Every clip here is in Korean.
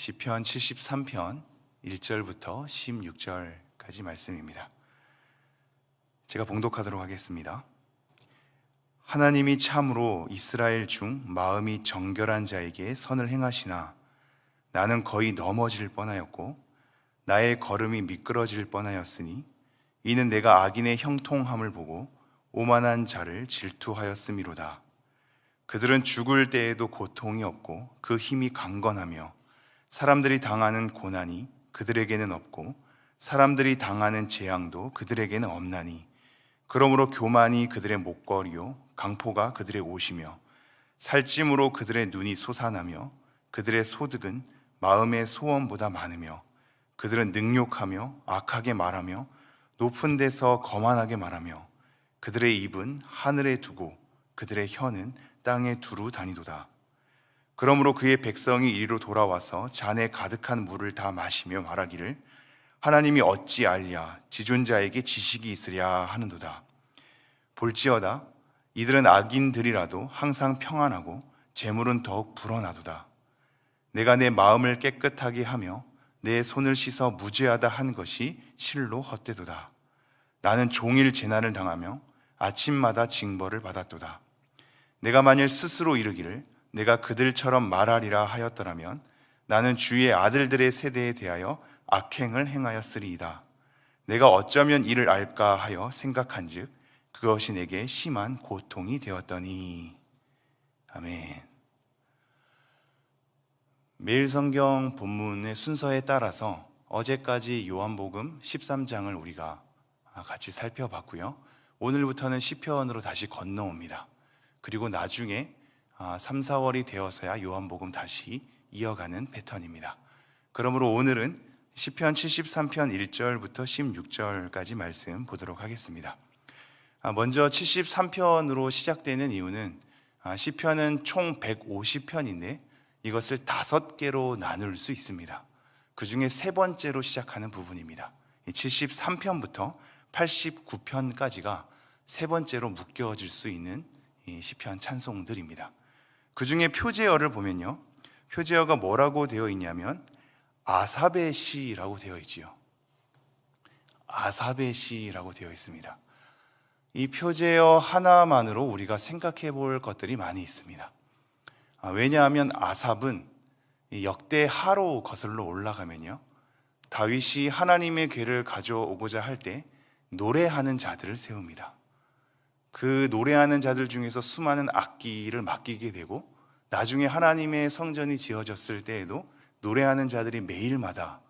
시편 73편 1절부터 16절까지 말씀입니다. 제가 봉독하도록 하겠습니다. 하나님이 참으로 이스라엘 중 마음이 정결한 자에게 선을 행하시나 나는 거의 넘어질 뻔하였고 나의 걸음이 미끄러질 뻔하였으니 이는 내가 악인의 형통함을 보고 오만한 자를 질투하였음이로다. 그들은 죽을 때에도 고통이 없고 그 힘이 강건하며 사람들이 당하는 고난이 그들에게는 없고 사람들이 당하는 재앙도 그들에게는 없나니 그러므로 교만이 그들의 목걸이요 강포가 그들의 옷이며 살찜으로 그들의 눈이 솟아나며 그들의 소득은 마음의 소원보다 많으며 그들은 능욕하며 악하게 말하며 높은 데서 거만하게 말하며 그들의 입은 하늘에 두고 그들의 혀는 땅에 두루 다니도다. 그러므로 그의 백성이 이리로 돌아와서 잔에 가득한 물을 다 마시며 말하기를 하나님이 어찌 알랴 지존자에게 지식이 있으랴 하는도다. 볼지어다 이들은 악인들이라도 항상 평안하고 재물은 더욱 불어나도다. 내가 내 마음을 깨끗하게 하며 내 손을 씻어 무죄하다 한 것이 실로 헛되도다. 나는 종일 재난을 당하며 아침마다 징벌을 받았도다. 내가 만일 스스로 이르기를 내가 그들처럼 말하리라 하였더라면 나는 주의 아들들의 세대에 대하여 악행을 행하였으리이다. 내가 어쩌면 이를 알까 하여 생각한즉 그것이 내게 심한 고통이 되었더니 아멘. 매일 성경 본문의 순서에 따라서 어제까지 요한복음 13장을 우리가 같이 살펴봤고요. 오늘부터는 시편으로 다시 건너옵니다. 그리고 나중에 3, 4월이 되어서야 요한복음 다시 이어가는 패턴입니다. 그러므로 오늘은 시편 73편 1절부터 16절까지 말씀 보도록 하겠습니다. 먼저 73편으로 시작되는 이유는 시편은 총 150편인데 이것을 다섯 개로 나눌 수 있습니다. 그 중에 세 번째로 시작하는 부분입니다. 73편부터 89편까지가 세 번째로 묶여질 수 있는 시편 찬송들입니다. 그 중에 표제어를 보면요. 표제어가 뭐라고 되어 있냐면 아사베 시라고 되어 있지요. 아사베 시라고 되어 있습니다. 이 표제어 하나만으로 우리가 생각해 볼 것들이 많이 있습니다. 아, 왜냐하면 아삽은 역대 하로 거슬러 올라가면요. 다윗이 하나님의 괴를 가져오고자 할 때 노래하는 자들을 세웁니다. 그 노래하는 자들 중에서 수많은 악기를 맡기게 되고 나중에 하나님의 성전이 지어졌을 때에도 노래하는 자들이 매일마다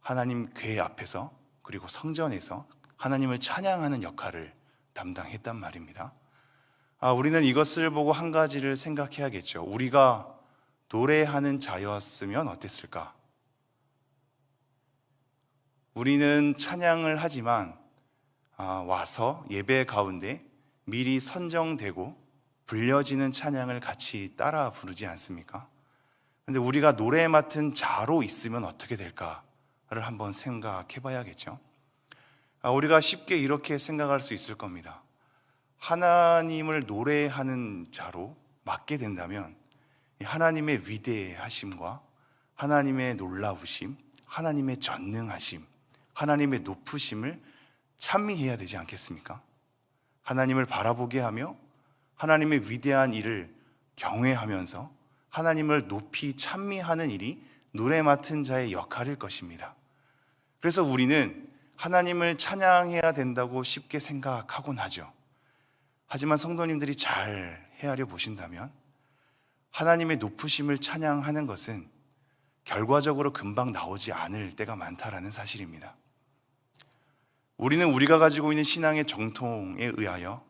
하나님 궤 앞에서 그리고 성전에서 하나님을 찬양하는 역할을 담당했단 말입니다. 아, 우리는 이것을 보고 한 가지를 생각해야겠죠. 우리가 노래하는 자였으면 어땠을까? 우리는 찬양을 하지만 아, 와서 예배 가운데 미리 선정되고 불려지는 찬양을 같이 따라 부르지 않습니까? 근데 우리가 노래 맡은 자로 있으면 어떻게 될까를 한번 생각해 봐야겠죠. 아, 우리가 쉽게 이렇게 생각할 수 있을 겁니다. 하나님을 노래하는 자로 맡게 된다면 하나님의 위대하심과 하나님의 놀라우심, 하나님의 전능하심, 하나님의 높으심을 찬미해야 되지 않겠습니까? 하나님을 바라보게 하며 하나님의 위대한 일을 경외하면서 하나님을 높이 찬미하는 일이 노래 맡은 자의 역할일 것입니다. 그래서 우리는 하나님을 찬양해야 된다고 쉽게 생각하곤 하죠. 하지만 성도님들이 잘 헤아려 보신다면 하나님의 높으심을 찬양하는 것은 결과적으로 금방 나오지 않을 때가 많다라는 사실입니다. 우리는 우리가 가지고 있는 신앙의 정통에 의하여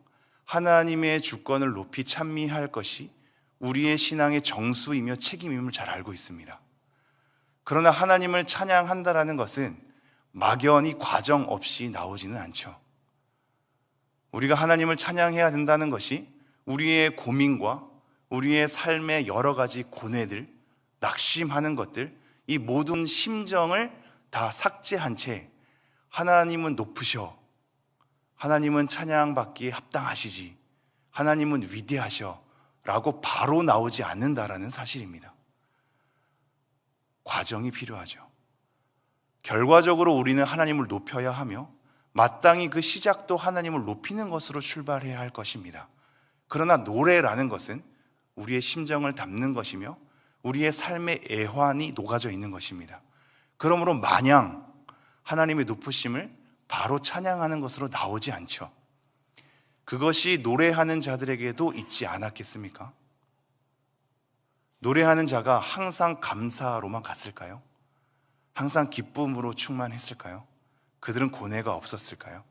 하나님의 주권을 높이 찬미할 것이 우리의 신앙의 정수이며 책임임을 잘 알고 있습니다. 그러나 하나님을 찬양한다라는 것은 막연히 과정 없이 나오지는 않죠. 우리가 하나님을 찬양해야 된다는 것이 우리의 고민과 우리의 삶의 여러 가지 고뇌들, 낙심하는 것들, 이 모든 심정을 다 삭제한 채 하나님은 높으셔. 하나님은 찬양받기에 합당하시지. 하나님은 위대하셔. 라고 바로 나오지 않는다라는 사실입니다. 과정이 필요하죠. 결과적으로 우리는 하나님을 높여야 하며 마땅히 그 시작도 하나님을 높이는 것으로 출발해야 할 것입니다. 그러나 노래라는 것은 우리의 심정을 담는 것이며 우리의 삶의 애환이 녹아져 있는 것입니다. 그러므로 마냥 하나님의 높으심을 바로 찬양하는 것으로 나오지 않죠. 그것이 노래하는 자들에게도 있지 않았겠습니까? 노래하는 자가 항상 감사로만 갔을까요? 항상 기쁨으로 충만했을까요? 그들은 고뇌가 없었을까요?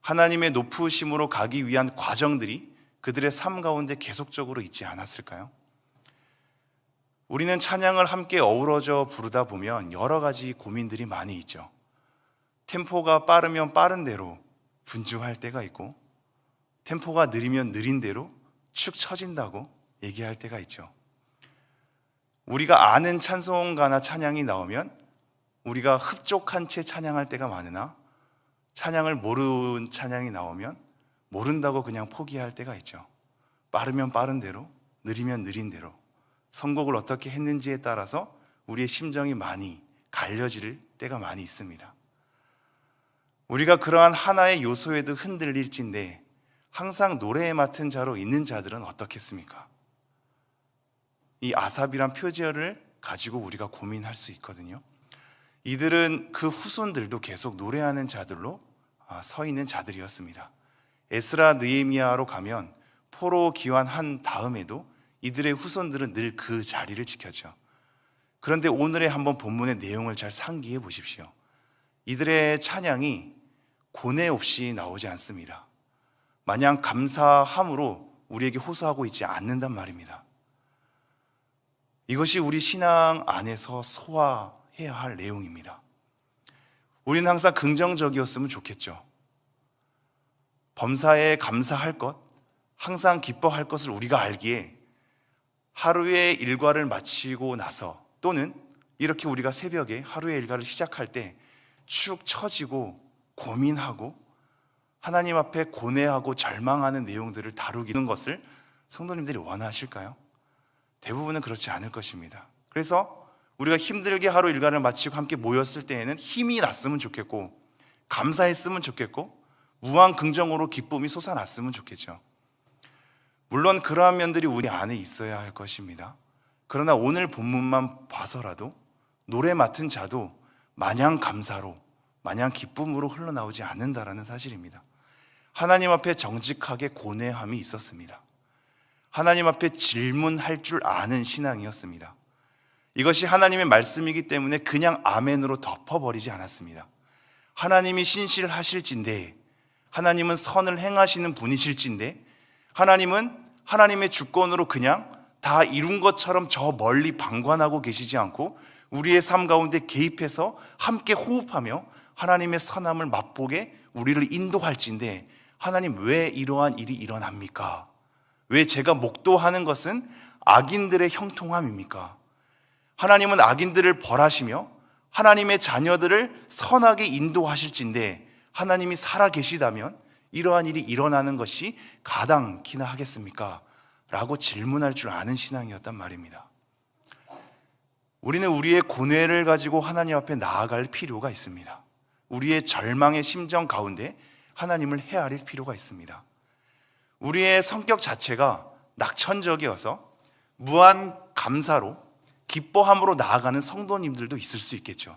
하나님의 높으심으로 가기 위한 과정들이 그들의 삶 가운데 계속적으로 있지 않았을까요? 우리는 찬양을 함께 어우러져 부르다 보면 여러 가지 고민들이 많이 있죠. 템포가 빠르면 빠른 대로 분주할 때가 있고, 템포가 느리면 느린 대로 축 처진다고 얘기할 때가 있죠. 우리가 아는 찬송가나 찬양이 나오면 우리가 흡족한 채 찬양할 때가 많으나 찬양을 모르는 찬양이 나오면 모른다고 그냥 포기할 때가 있죠. 빠르면 빠른 대로, 느리면 느린 대로 선곡을 어떻게 했는지에 따라서 우리의 심정이 많이 갈려질 때가 많이 있습니다. 우리가 그러한 하나의 요소에도 흔들릴진데 항상 노래에 맡은 자로 있는 자들은 어떻겠습니까? 이 아삽이란 표제어를 가지고 우리가 고민할 수 있거든요. 이들은 그 후손들도 계속 노래하는 자들로 아, 서 있는 자들이었습니다. 에스라 느헤미야로 가면 포로 기환한 다음에도 이들의 후손들은 늘 그 자리를 지켰죠. 그런데 오늘의 한번 본문의 내용을 잘 상기해 보십시오. 이들의 찬양이 고뇌 없이 나오지 않습니다. 마냥 감사함으로 우리에게 호소하고 있지 않는단 말입니다. 이것이 우리 신앙 안에서 소화해야 할 내용입니다. 우리는 항상 긍정적이었으면 좋겠죠. 범사에 감사할 것, 항상 기뻐할 것을 우리가 알기에 하루의 일과를 마치고 나서 또는 이렇게 우리가 새벽에 하루의 일과를 시작할 때 축 처지고 고민하고 하나님 앞에 고뇌하고 절망하는 내용들을 다루기는 것을 성도님들이 원하실까요? 대부분은 그렇지 않을 것입니다. 그래서 우리가 힘들게 하루 일과를 마치고 함께 모였을 때에는 힘이 났으면 좋겠고 감사했으면 좋겠고 무한 긍정으로 기쁨이 솟아났으면 좋겠죠. 물론 그러한 면들이 우리 안에 있어야 할 것입니다. 그러나 오늘 본문만 봐서라도 노래 맡은 자도 마냥 감사로, 마냥 기쁨으로 흘러나오지 않는다라는 사실입니다. 하나님 앞에 정직하게 고뇌함이 있었습니다. 하나님 앞에 질문할 줄 아는 신앙이었습니다. 이것이 하나님의 말씀이기 때문에 그냥 아멘으로 덮어버리지 않았습니다. 하나님이 신실하실진데, 하나님은 선을 행하시는 분이실진데, 하나님은 하나님의 주권으로 그냥 다 이룬 것처럼 저 멀리 방관하고 계시지 않고 우리의 삶 가운데 개입해서 함께 호흡하며 하나님의 선함을 맛보게 우리를 인도할진데 하나님 왜 이러한 일이 일어납니까? 왜 제가 목도하는 것은 악인들의 형통함입니까? 하나님은 악인들을 벌하시며 하나님의 자녀들을 선하게 인도하실진데 하나님이 살아 계시다면 이러한 일이 일어나는 것이 가당키나 하겠습니까? 라고 질문할 줄 아는 신앙이었단 말입니다. 우리는 우리의 고뇌를 가지고 하나님 앞에 나아갈 필요가 있습니다. 우리의 절망의 심정 가운데 하나님을 헤아릴 필요가 있습니다. 우리의 성격 자체가 낙천적이어서 무한 감사로 기뻐함으로 나아가는 성도님들도 있을 수 있겠죠.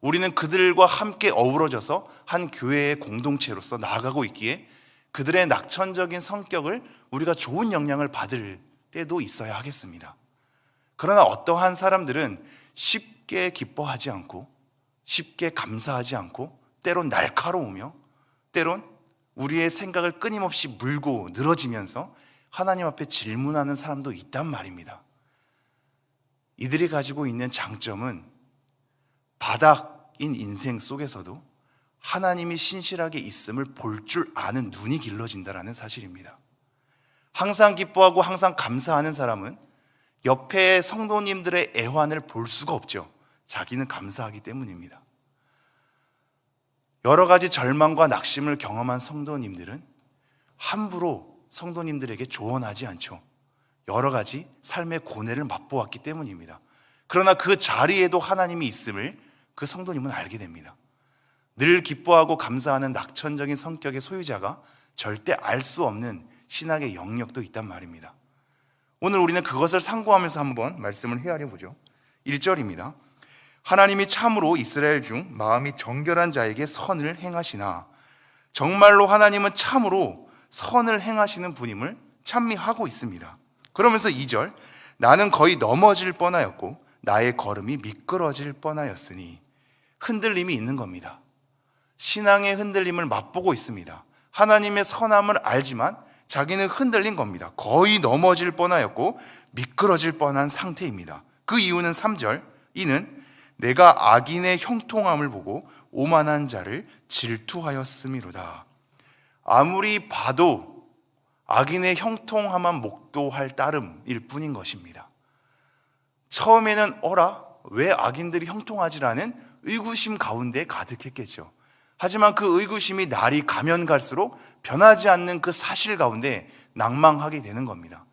우리는 그들과 함께 어우러져서 한 교회의 공동체로서 나아가고 있기에 그들의 낙천적인 성격을 우리가 좋은 영향을 받을 때도 있어야 하겠습니다. 그러나 어떠한 사람들은 쉽게 기뻐하지 않고 쉽게 감사하지 않고 때론 날카로우며 때론 우리의 생각을 끊임없이 물고 늘어지면서 하나님 앞에 질문하는 사람도 있단 말입니다. 이들이 가지고 있는 장점은 바닥인 인생 속에서도 하나님이 신실하게 있음을 볼 줄 아는 눈이 길러진다라는 사실입니다. 항상 기뻐하고 항상 감사하는 사람은 옆에 성도님들의 애환을 볼 수가 없죠. 자기는 감사하기 때문입니다. 여러 가지 절망과 낙심을 경험한 성도님들은 함부로 성도님들에게 조언하지 않죠. 여러 가지 삶의 고뇌를 맛보았기 때문입니다. 그러나 그 자리에도 하나님이 있음을 그 성도님은 알게 됩니다. 늘 기뻐하고 감사하는 낙천적인 성격의 소유자가 절대 알 수 없는 신학의 영역도 있단 말입니다. 오늘 우리는 그것을 상고하면서 한번 말씀을 헤아려 보죠. 1절입니다. 하나님이 참으로 이스라엘 중 마음이 정결한 자에게 선을 행하시나 정말로 하나님은 참으로 선을 행하시는 분임을 찬미하고 있습니다. 그러면서 2절 나는 거의 넘어질 뻔하였고 나의 걸음이 미끄러질 뻔하였으니 흔들림이 있는 겁니다. 신앙의 흔들림을 맛보고 있습니다. 하나님의 선함을 알지만 자기는 흔들린 겁니다. 거의 넘어질 뻔하였고 미끄러질 뻔한 상태입니다. 그 이유는 3절 이는 내가 악인의 형통함을 보고 오만한 자를 질투하였음이로다. 아무리 봐도 악인의 형통함만 목도할 따름일 뿐인 것입니다. 처음에는 어라 왜 악인들이 형통하지라는 의구심 가운데 가득했겠죠. 하지만 그 의구심이 날이 가면 갈수록 변하지 않는 그 사실 가운데 낭망하게 되는 겁니다.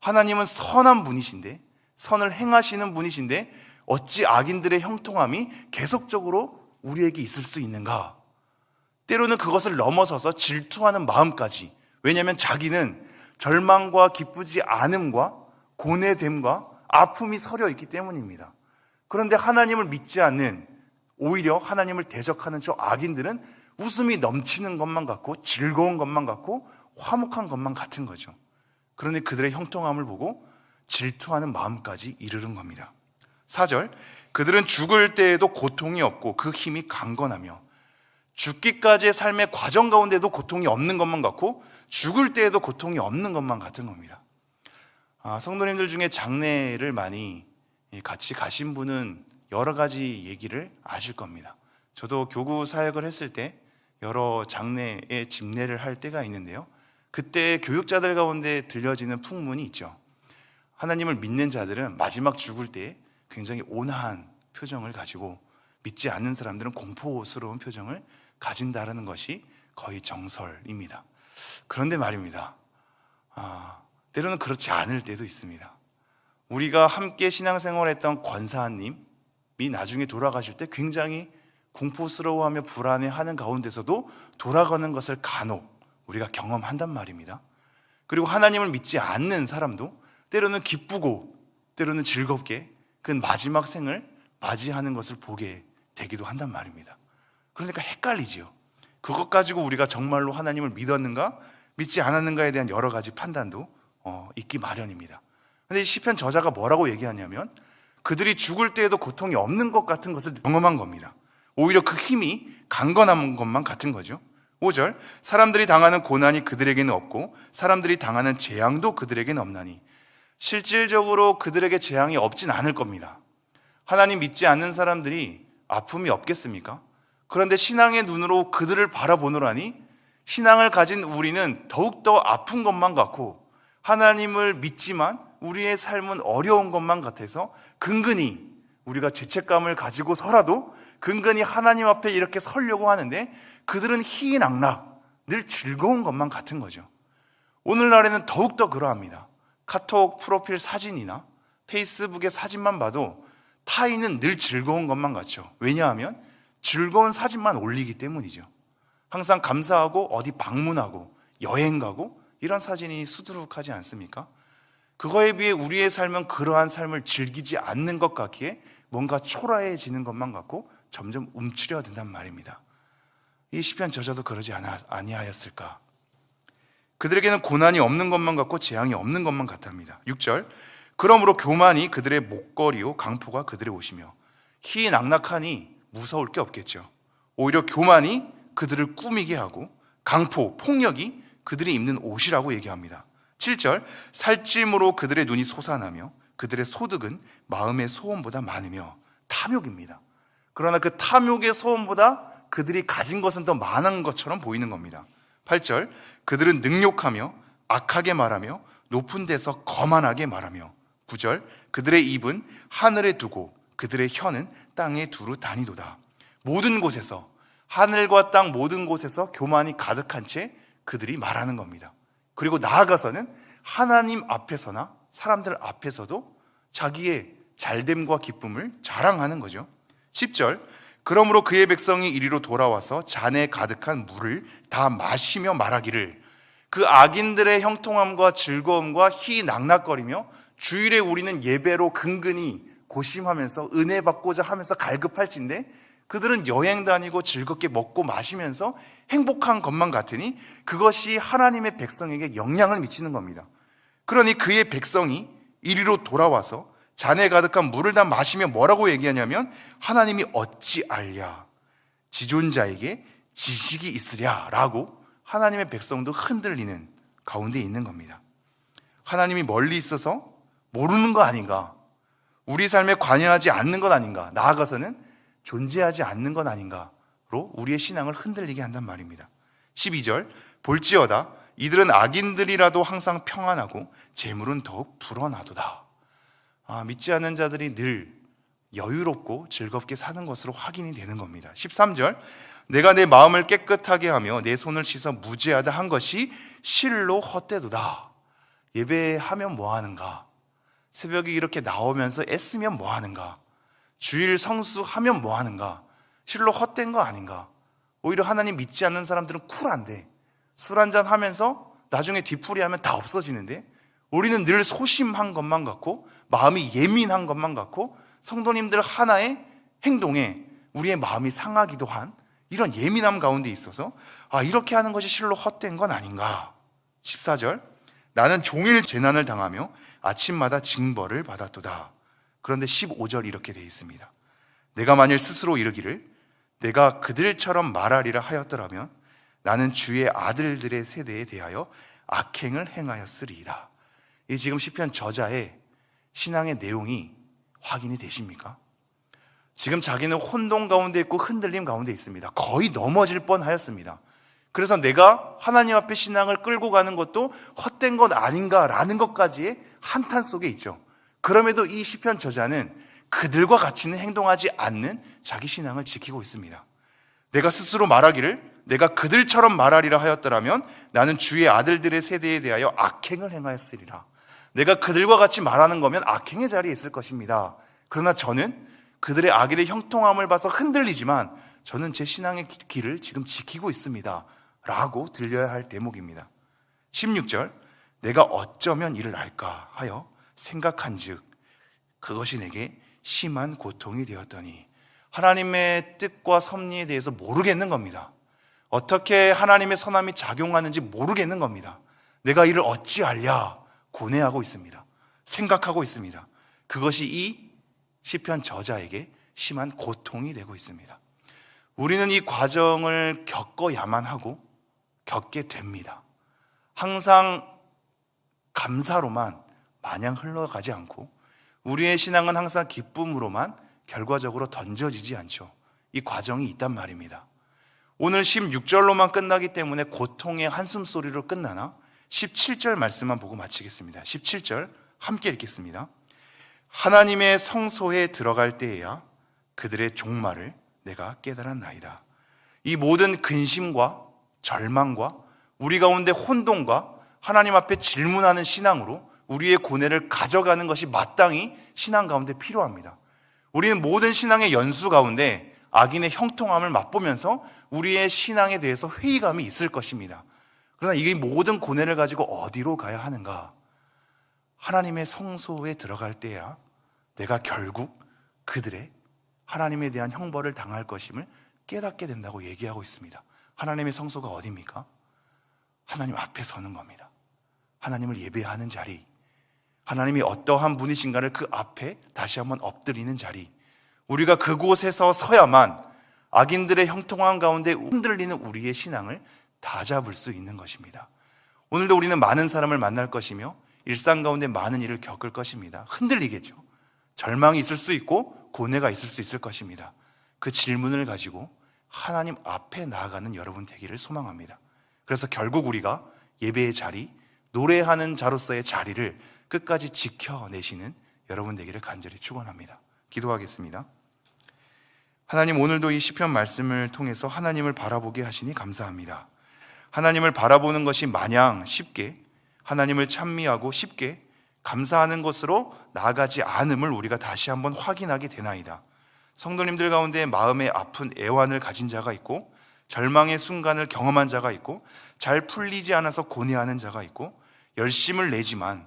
하나님은 선한 분이신데 선을 행하시는 분이신데 어찌 악인들의 형통함이 계속적으로 우리에게 있을 수 있는가? 때로는 그것을 넘어서서 질투하는 마음까지 왜냐하면 자기는 절망과 기쁘지 않음과 고뇌됨과 아픔이 서려 있기 때문입니다. 그런데 하나님을 믿지 않는 오히려 하나님을 대적하는 저 악인들은 웃음이 넘치는 것만 같고 즐거운 것만 같고 화목한 것만 같은 거죠. 그런데 그들의 형통함을 보고 질투하는 마음까지 이르는 겁니다. 4절 그들은 죽을 때에도 고통이 없고 그 힘이 강건하며 죽기까지의 삶의 과정 가운데도 고통이 없는 것만 같고 죽을 때에도 고통이 없는 것만 같은 겁니다. 아, 성도님들 중에 장례를 많이 같이 가신 분은 여러 가지 얘기를 아실 겁니다. 저도 교구 사역을 했을 때 여러 장례에 집례를 할 때가 있는데요. 그때 교육자들 가운데 들려지는 풍문이 있죠. 하나님을 믿는 자들은 마지막 죽을 때 굉장히 온화한 표정을 가지고 믿지 않는 사람들은 공포스러운 표정을 가진다라는 것이 거의 정설입니다. 그런데 말입니다. 아, 때로는 그렇지 않을 때도 있습니다. 우리가 함께 신앙생활했던 권사님이 나중에 돌아가실 때 굉장히 공포스러워하며 불안해하는 가운데서도 돌아가는 것을 간혹 우리가 경험한단 말입니다. 그리고 하나님을 믿지 않는 사람도 때로는 기쁘고 때로는 즐겁게 그 마지막 생을 맞이하는 것을 보게 되기도 한단 말입니다. 그러니까 헷갈리지요. 그것 가지고 우리가 정말로 하나님을 믿었는가 믿지 않았는가에 대한 여러 가지 판단도 어, 있기 마련입니다. 근데 시편 저자가 뭐라고 얘기하냐면 그들이 죽을 때에도 고통이 없는 것 같은 것을 경험한 겁니다. 오히려 그 힘이 강건한 것만 같은 거죠. 5절 사람들이 당하는 고난이 그들에게는 없고 사람들이 당하는 재앙도 그들에게는 없나니 실질적으로 그들에게 재앙이 없진 않을 겁니다. 하나님 믿지 않는 사람들이 아픔이 없겠습니까? 그런데 신앙의 눈으로 그들을 바라보노라니 신앙을 가진 우리는 더욱더 아픈 것만 같고 하나님을 믿지만 우리의 삶은 어려운 것만 같아서 근근히 우리가 죄책감을 가지고서라도 근근히 하나님 앞에 이렇게 서려고 하는데 그들은 희낙락 늘 즐거운 것만 같은 거죠. 오늘날에는 더욱더 그러합니다. 카톡 프로필 사진이나 페이스북의 사진만 봐도 타인은 늘 즐거운 것만 같죠. 왜냐하면 즐거운 사진만 올리기 때문이죠. 항상 감사하고 어디 방문하고 여행 가고 이런 사진이 수두룩하지 않습니까? 그거에 비해 우리의 삶은 그러한 삶을 즐기지 않는 것 같기에 뭔가 초라해지는 것만 같고 점점 움츠려든단 말입니다. 이 시편 저자도 그러지 않아, 아니하였을까? 그들에게는 고난이 없는 것만 같고 재앙이 없는 것만 같답니다. 6절 그러므로 교만이 그들의 목걸이요 강포가 그들의 옷이며 희 낙낙하니 무서울 게 없겠죠. 오히려 교만이 그들을 꾸미게 하고 강포, 폭력이 그들이 입는 옷이라고 얘기합니다. 7절 살찜으로 그들의 눈이 솟아나며 그들의 소득은 마음의 소원보다 많으며 탐욕입니다. 그러나 그 탐욕의 소원보다 그들이 가진 것은 더 많은 것처럼 보이는 겁니다. 8절 그들은 능욕하며 악하게 말하며 높은 데서 거만하게 말하며 9절 그들의 입은 하늘에 두고 그들의 혀는 땅에 두루 다니도다. 모든 곳에서 하늘과 땅 모든 곳에서 교만이 가득한 채 그들이 말하는 겁니다. 그리고 나아가서는 하나님 앞에서나 사람들 앞에서도 자기의 잘됨과 기쁨을 자랑하는 거죠. 10절 그러므로 그의 백성이 이리로 돌아와서 잔에 가득한 물을 다 마시며 말하기를 그 악인들의 형통함과 즐거움과 희낙낙거리며 주일에 우리는 예배로 근근히 고심하면서 은혜 받고자 하면서 갈급할진데 그들은 여행 다니고 즐겁게 먹고 마시면서 행복한 것만 같으니 그것이 하나님의 백성에게 영향을 미치는 겁니다. 그러니 그의 백성이 이리로 돌아와서 잔에 가득한 물을 다 마시며 뭐라고 얘기하냐면 하나님이 어찌 알랴 지존자에게 지식이 있으랴라고 하나님의 백성도 흔들리는 가운데 있는 겁니다. 하나님이 멀리 있어서 모르는 거 아닌가? 우리 삶에 관여하지 않는 것 아닌가? 나아가서는 존재하지 않는 것 아닌가로 우리의 신앙을 흔들리게 한단 말입니다. 12절 볼지어다 이들은 악인들이라도 항상 평안하고 재물은 더욱 불어나도다. 아, 믿지 않는 자들이 늘 여유롭고 즐겁게 사는 것으로 확인이 되는 겁니다. 13절 내가 내 마음을 깨끗하게 하며 내 손을 씻어 무죄하다 한 것이 실로 헛되도다. 예배하면 뭐 하는가? 새벽에 이렇게 나오면서 애쓰면 뭐 하는가? 주일 성수하면 뭐 하는가? 실로 헛된 거 아닌가? 오히려 하나님 믿지 않는 사람들은 쿨한데 술 한잔 하면서 나중에 뒤풀이 하면 다 없어지는데 우리는 늘 소심한 것만 같고 마음이 예민한 것만 같고 성도님들 하나의 행동에 우리의 마음이 상하기도 한 이런 예민함 가운데 있어서 아 이렇게 하는 것이 실로 헛된 건 아닌가? 14절. 나는 종일 재난을 당하며 아침마다 징벌을 받았도다. 그런데 15절 이렇게 되어 있습니다. 내가 만일 스스로 이르기를 내가 그들처럼 말하리라 하였더라면 나는 주의 아들들의 세대에 대하여 악행을 행하였으리이다 이 지금 시편 저자의 신앙의 내용이 확인이 되십니까? 지금 자기는 혼돈 가운데 있고 흔들림 가운데 있습니다. 거의 넘어질 뻔 하였습니다. 그래서 내가 하나님 앞에 신앙을 끌고 가는 것도 헛된 것 아닌가라는 것까지의 한탄 속에 있죠. 그럼에도 이 시편 저자는 그들과 같이는 행동하지 않는 자기 신앙을 지키고 있습니다. 내가 스스로 말하기를 내가 그들처럼 말하리라 하였더라면 나는 주의 아들들의 세대에 대하여 악행을 행하였으리라. 내가 그들과 같이 말하는 거면 악행의 자리에 있을 것입니다. 그러나 저는 그들의 악에 형통함을 봐서 흔들리지만 저는 제 신앙의 길을 지금 지키고 있습니다. 라고 들려야 할 대목입니다. 16절, 내가 어쩌면 이를 알까 하여 생각한 즉, 그것이 내게 심한 고통이 되었더니, 하나님의 뜻과 섭리에 대해서 모르겠는 겁니다. 어떻게 하나님의 선함이 작용하는지 모르겠는 겁니다. 내가 이를 어찌 알랴 고뇌하고 있습니다. 생각하고 있습니다. 그것이 이 시편 저자에게 심한 고통이 되고 있습니다. 우리는 이 과정을 겪어야만 하고 겪게 됩니다. 항상 감사로만 마냥 흘러가지 않고 우리의 신앙은 항상 기쁨으로만 결과적으로 던져지지 않죠. 이 과정이 있단 말입니다. 오늘 16절로만 끝나기 때문에 고통의 한숨 소리로 끝나나 17절 말씀만 보고 마치겠습니다. 17절 함께 읽겠습니다. 하나님의 성소에 들어갈 때에야 그들의 종말을 내가 깨달았나이다. 이 모든 근심과 절망과 우리 가운데 혼돈과 하나님 앞에 질문하는 신앙으로 우리의 고뇌를 가져가는 것이 마땅히 신앙 가운데 필요합니다. 우리는 모든 신앙의 연수 가운데 악인의 형통함을 맛보면서 우리의 신앙에 대해서 회의감이 있을 것입니다. 그러나 이 모든 고뇌를 가지고 어디로 가야 하는가? 하나님의 성소에 들어갈 때야 내가 결국 그들의 하나님에 대한 형벌을 당할 것임을 깨닫게 된다고 얘기하고 있습니다. 하나님의 성소가 어디입니까? 하나님 앞에 서는 겁니다. 하나님을 예배하는 자리. 하나님이 어떠한 분이신가를 그 앞에 다시 한번 엎드리는 자리. 우리가 그곳에서 서야만 악인들의 형통함 가운데 흔들리는 우리의 신앙을 다 잡을 수 있는 것입니다. 오늘도 우리는 많은 사람을 만날 것이며 일상 가운데 많은 일을 겪을 것입니다. 흔들리겠죠. 절망이 있을 수 있고 고뇌가 있을 수 있을 것입니다. 그 질문을 가지고 하나님 앞에 나아가는 여러분 되기를 소망합니다. 그래서 결국 우리가 예배의 자리, 노래하는 자로서의 자리를 끝까지 지켜내시는 여러분 되기를 간절히 축원합니다. 기도하겠습니다. 하나님 오늘도 이 시편 말씀을 통해서 하나님을 바라보게 하시니 감사합니다. 하나님을 바라보는 것이 마냥 쉽게 하나님을 찬미하고 쉽게 감사하는 것으로 나아가지 않음을 우리가 다시 한번 확인하게 되나이다. 성도님들 가운데 마음에 아픈 애환을 가진 자가 있고 절망의 순간을 경험한 자가 있고 잘 풀리지 않아서 고뇌하는 자가 있고 열심을 내지만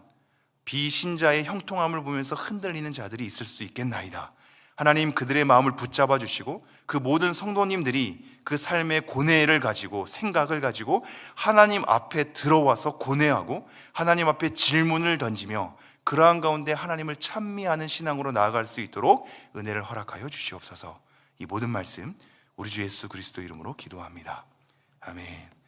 비신자의 형통함을 보면서 흔들리는 자들이 있을 수 있겠나이다. 하나님 그들의 마음을 붙잡아 주시고 그 모든 성도님들이 그 삶의 고뇌를 가지고 생각을 가지고 하나님 앞에 들어와서 고뇌하고 하나님 앞에 질문을 던지며 그러한 가운데 하나님을 찬미하는 신앙으로 나아갈 수 있도록 은혜를 허락하여 주시옵소서. 이 모든 말씀 우리 주 예수 그리스도 이름으로 기도합니다. 아멘.